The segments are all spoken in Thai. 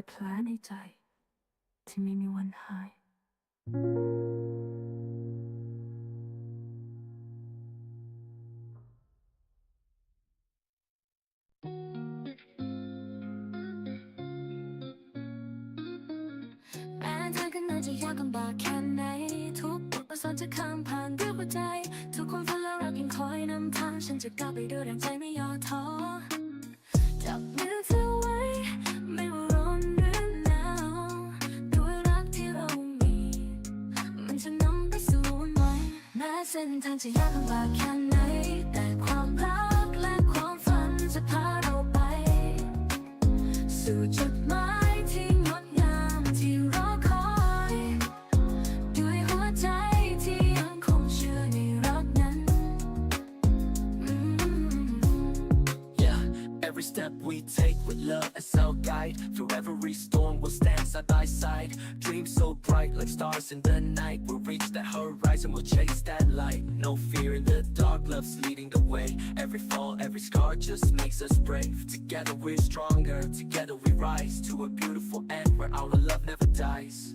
อยแผลในใจ ที่ไม่มีวันหาย เส้นทางจะยากลำบากแค่ไหน แต่ความรักและความฝันจะพาเราไป สู่จุด with love as our guide. Through every storm we'll stand side by side. Dreams so bright like stars in the night. We'll reach that horizon, we'll chase that light. No fear in the dark, love's leading the way. Every fall, every scar just makes us brave. Together we're stronger, together we rise To a beautiful end where our love never dies.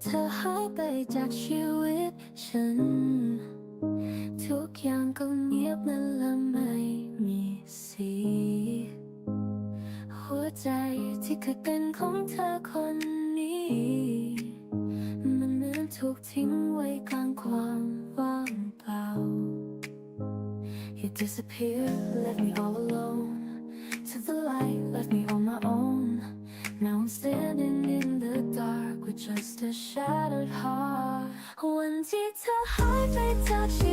เธอหายไปจากชีวิตฉัน ทุกอย่างก็เงียบนั่นไม่มีสี หัวใจที่เคยเป็นของเธอคนนี้ มันเหมือนถูกทิ้งไว้กลางความว่างเปล่า You disappear, left me all alone A shattered heart 问几次还被擦起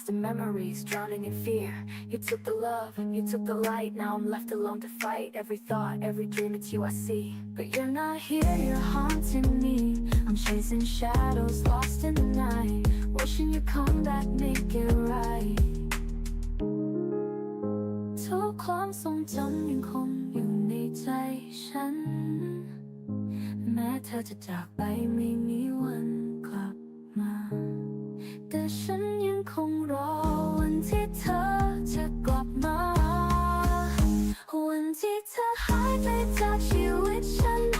lost in memories, drowning in fear. You took the love, you took the light. Now I'm left alone to fight Every thought, every dream, it's you I see. But you're not here, you're haunting me. I'm chasing shadows, lost in the night. Wishing you'd come back, make it right. ทุกความทรงจำยังคงอยู่ในใจฉัน แม้เธอจะจากไปไม่มีวันกลับมา แต่ฉัน คงรอวันที่เธอจะกลับมา วันที่เธอหายไปจากชีวิตฉัน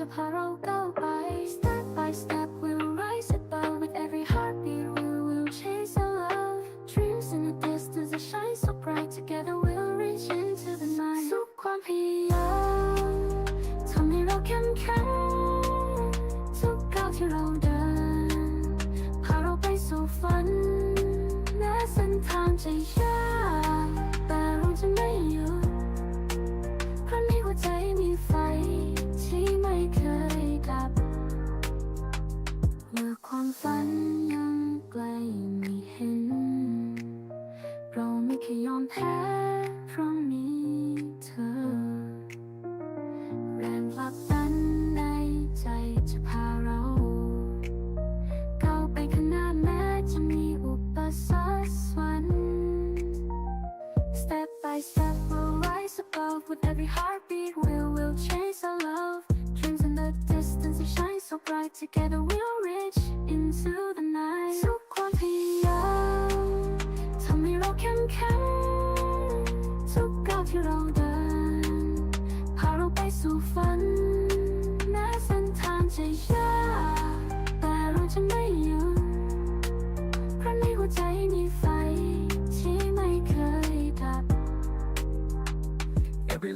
of how go by step by step we'll ไม่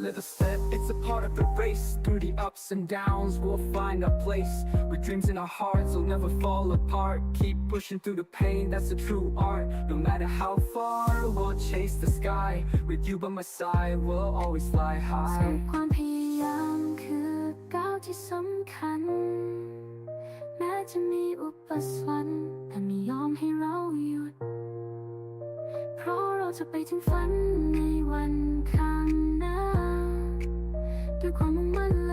little step, it's a part of the race. Through the ups and downs, we'll find a place. With dreams in our hearts, we'll never fall apart. Keep pushing through the pain, that's the true art. No matter how far, we'll chase the sky. With you by my side, we'll always fly สู่ high. ความพยายามคือก้าวที่สำคัญ แม้จะมีอุปสรรคแต่ไม่ยอมให้เราหยุด เพราะเราจะไปถึงฝันในวันข้าง หน้าด้ว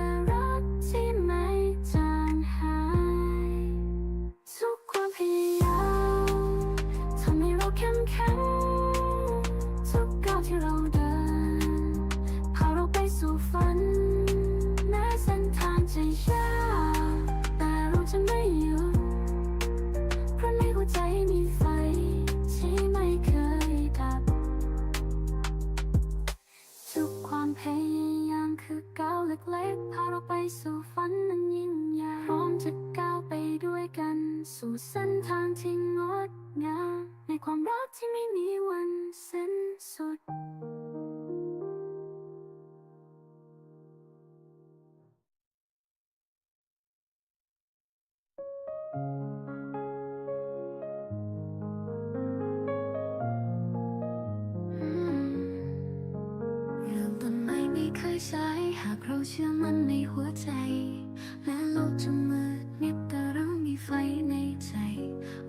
เราเชื่อมั่นในหัวใจแม้โลกจะมืดมิดแต่เรามีไฟในใจ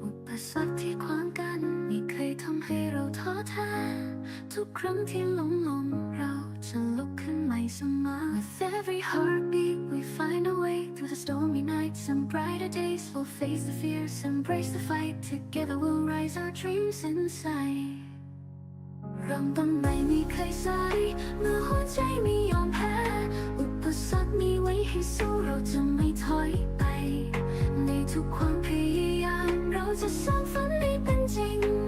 อุปสรรคที่ขวางกันไม่เคยทำให้เราท้อแท้ทุกครั้งที่หลงลมเราจะลุกขึ้นใหม่เสมอ With every heartbeat we find a way through the stormy nights and brighter days we'll face the fears embrace the fight together we'll rise our dreams inside เริ่มต้นไม่มีเคยสายเมื่อหัวใจไม่ยอมแพ้ อุปสรรคมีไว้ให้สู้เราจะไม่ถอยไป ในทุกความพยายามเราจะสร้างฝันให้เป็นจริง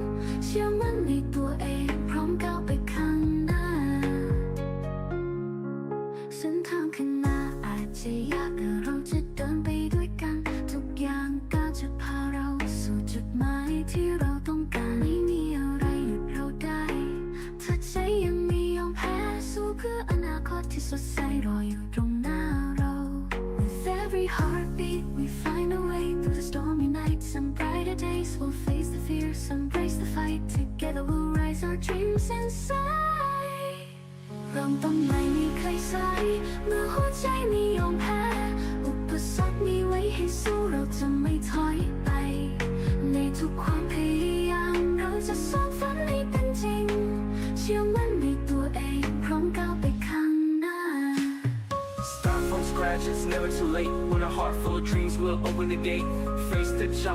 นาคตที่สดใสรออยู่ตรงหน้าเรา With every heartbeat we find a way through the stormy nights and brighter days we'll face the fears embrace the fight together we'll rise our dreams inside เริ่มต้นไม่มีใครสายเมื่อหัวใจไม่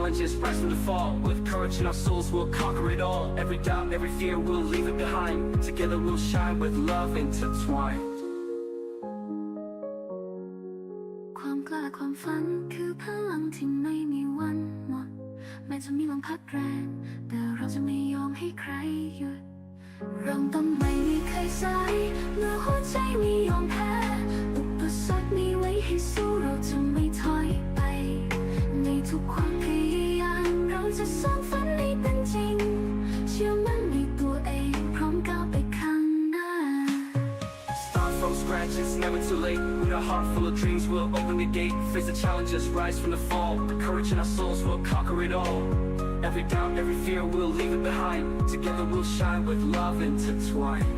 challenges, rise from the fall. With courage in our souls, we'll conquer it all. Every doubt, every fear, we'll leave it behind. Together, we'll shine with love intertwined. ความกล้าความฝันคือพลังที่ไม่มีวันหมด แม้จะมีลมพัดแรง แต่เราจะไม่ยอมให้ใครหยุดเริ่มต้นไม่มีใครสายเมื่อหัวใจไม่ยอมแพ้อุปสรรคมีไว้ให้สู้เราจะไม่ถอยไป ในทุกความพยายามเรา จะสร้างฝันให้เป็นจริง เชื่อมั่นในตัวเองพร้อมก้าวไปข้างหน้า Start from scratch, it's never too late. When With a heart full of dreams, we'll open the gate. Face the challenges, rise from the fall. Courage in our souls, we'll conquer it all. Every doubt, every fear, we'll leave it behind. Together we'll shine with love intertwined.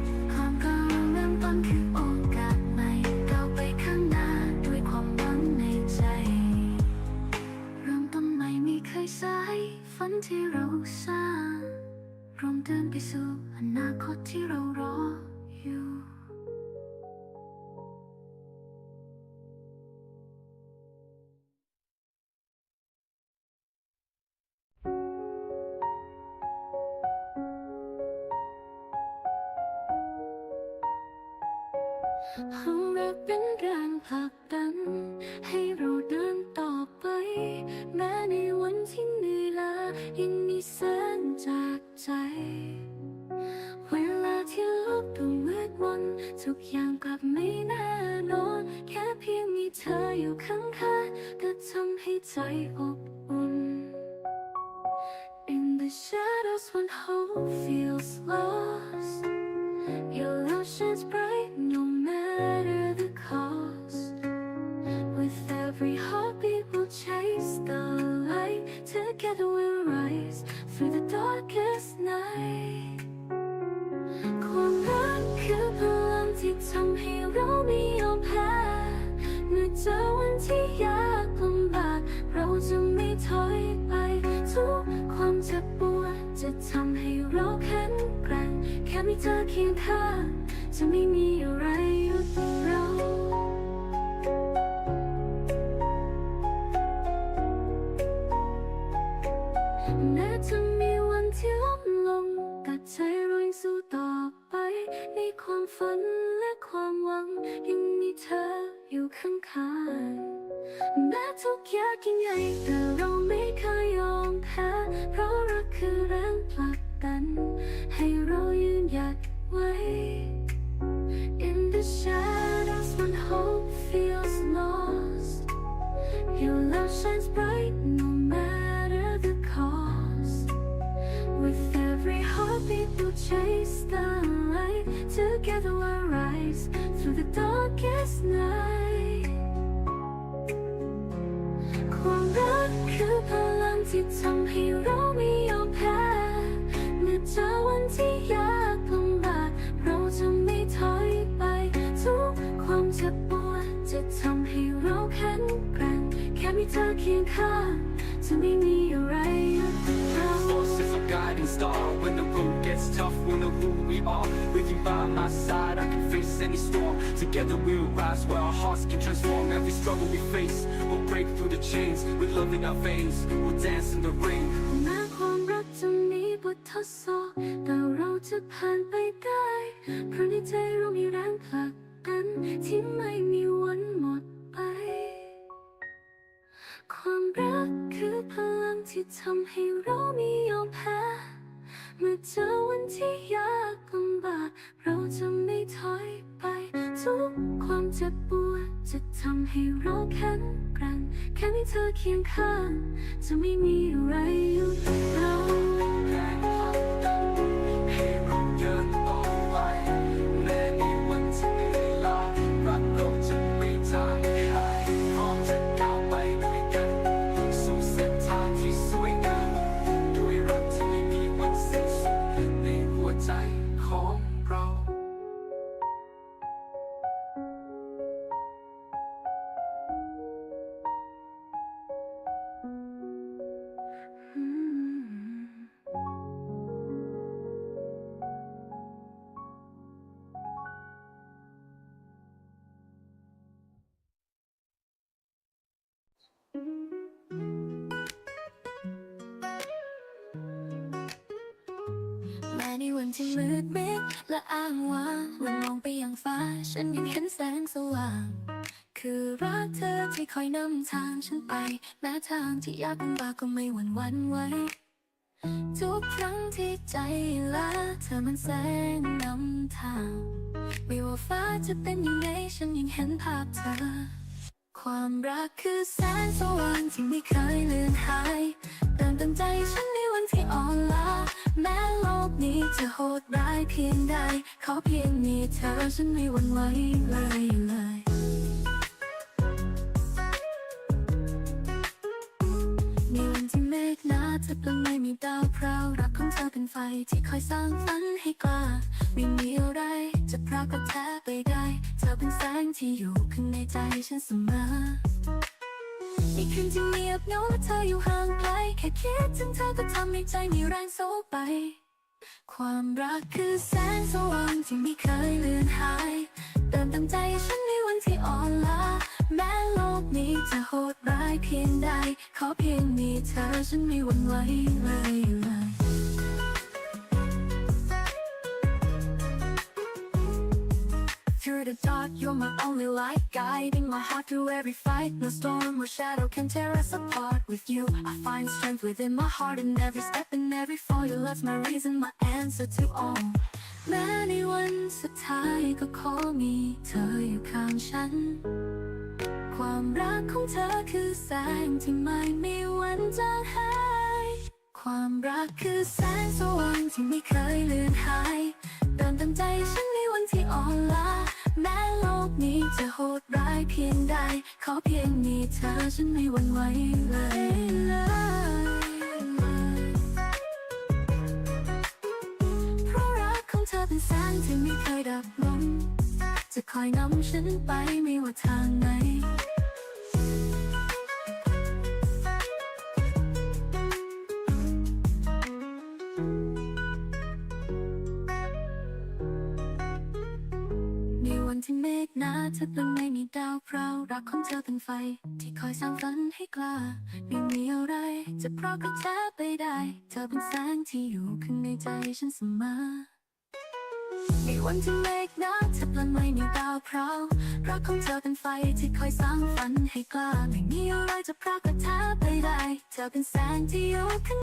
ความรักเป็นแรงผลักดัน ให้เราเดินต่อไป แม้ในวันที่เหนื่อยล้ายังมีแสงจากใจ เวลาที่โลกดูมืดมนทุกอย่างกลับไม่แน่นอน แค่เพียงมีเธออยู่ข้างๆก็ทำให้ใจอบอุ่น In the shadows when hope feels lost Your love shines bright Together, we'll rise through the darkest night. ความรักคือพลังที่ทำให้เราไม่ยอมแพ้เมื่อเจอวันที่ยากลำบากเราจะไม่ถอยไป ทุกความเจ็บปวดจะทำให้เราแข็งแกร่ง แค่มีเธอเคียงข้างจะไม่มีอะไรหยุดเรา ฝันและความหวัง ยังมีเธออยู่ข้างๆแม้ทุกอย่างยิ่งใหญ่แต่เราไม่เคยยอมแพ้เพราะรักคือแรงผลักดัน ให้เรายืนหยัดไว้ In the shadows when hope feels lost far. Together we'll rise where our hearts can transform. Every struggle we face, we'll break through the chains. With love in our veins, we'll dance in the rain. แม้ความรักจะมีบททดสอบแต่เราจะผ่านไปได้ เพราะในใจเรามีแรงผลักดันที่ไม่มีวันหมดไป ความรักคือพลังที่ทำให้เราไม่ยอมแพ้ เมื่อเจอวันที่ยากลำบากเราจะไม่ถอยไป ทุกความเจ็บปวดจะทำให้เราแข็งแกร่งแค่มีเธอเคียงข้าง จะไม่มีอะไรหยุดเรา ในวันที่มืดมิดและอ้างว้างเมื่อมองไปยังฟ้า ฉันยังเห็นแสงสว่าง คือรักเธอที่คอยนำทางฉันไปแม้ทางที่ยากลำบากก็ไม่หวั่นหวั่นไหวทุกครั้งที่ใจล้าเธอมันแสงนำทาง ไม่ว่าฟ้าจะเป็นยังไงฉันยังเห็นภาพเธอ ความรักคือแสงสว่างที่ไม่เคยเลือนหายั้งใจฉันในวันที่อ่อนล้าแม้โลกนี้จะโหดร้ายเพียงใดขอเพียงมีเธอฉันไม่หวั่นไหวเลยเลยในวันที่เมฆหนาจะเปลงไม่มีดาวเพรารักของเธอเป็นไฟที่คอยสร้างฝันให้กล้าไม่มีอะไรจะพรากกับแท้ไปได้ เธอเป็นแสงที่อยู่ข้างในใจฉันเสมอ อีกคืนที่เงียบเหงาและเธออยู่ห่างไกลแค่คิดถึงเธอก็ทำให้ใจมีแรงโซไป ความรักคือแสงสว่างที่ไม่เคยเลือนหายเติมเต็มใจฉันในวันที่อ่อนล้าแม้โลกนี้จะโหดร้ายเพียงใด ขอเพียงมีเธอฉันไม่หวั่นไหวเลยเลย Through the dark, you're my only light, guiding my heart through every fight. No storm or shadow can tear us apart. With you, I find strength within my heart, and every step and every fall, your love's my reason, my answer to all. แม้ในวันสุดท้ายก็ขอมีเธออยู่ข้างฉัน ความรักของเธอคือแสงที่ไม่มีวันจางหาย ความรักคือแสงสว่างที่ไม่เคยเลือนหายเติมเต็มใจฉัน นที่อ่อนล้าแม้โลกนี้จะโหดร้ายเพียงใด ขอเพียงมีเธอฉันไม่หวั่นไหวเลยเลยเพราะรักของเธอเป็นแสงที่ไม่เคยดับลงจะคอยนำฉันไปไม่ว่าทางไหน ฆหนาเธอเป็นไม่มีดาวพราวรักของเธอเป็นไฟ ที่คอยสร้างฝันให้กล้าไม่มีอะไร จะเพราะกระแทไปได้ เธอเป็นแสงที่อยู่ข้างในใจฉันเสมอในวันที่เมฆหนาเธอเป็นไม่มีดาวพราวรักของเธอเป็นไฟที่คอยสร้างฝันให้กล้าไม่มีอะไรจะพรากกระแทไปได้ เธอเป็นแสงที่อยู่ข้าง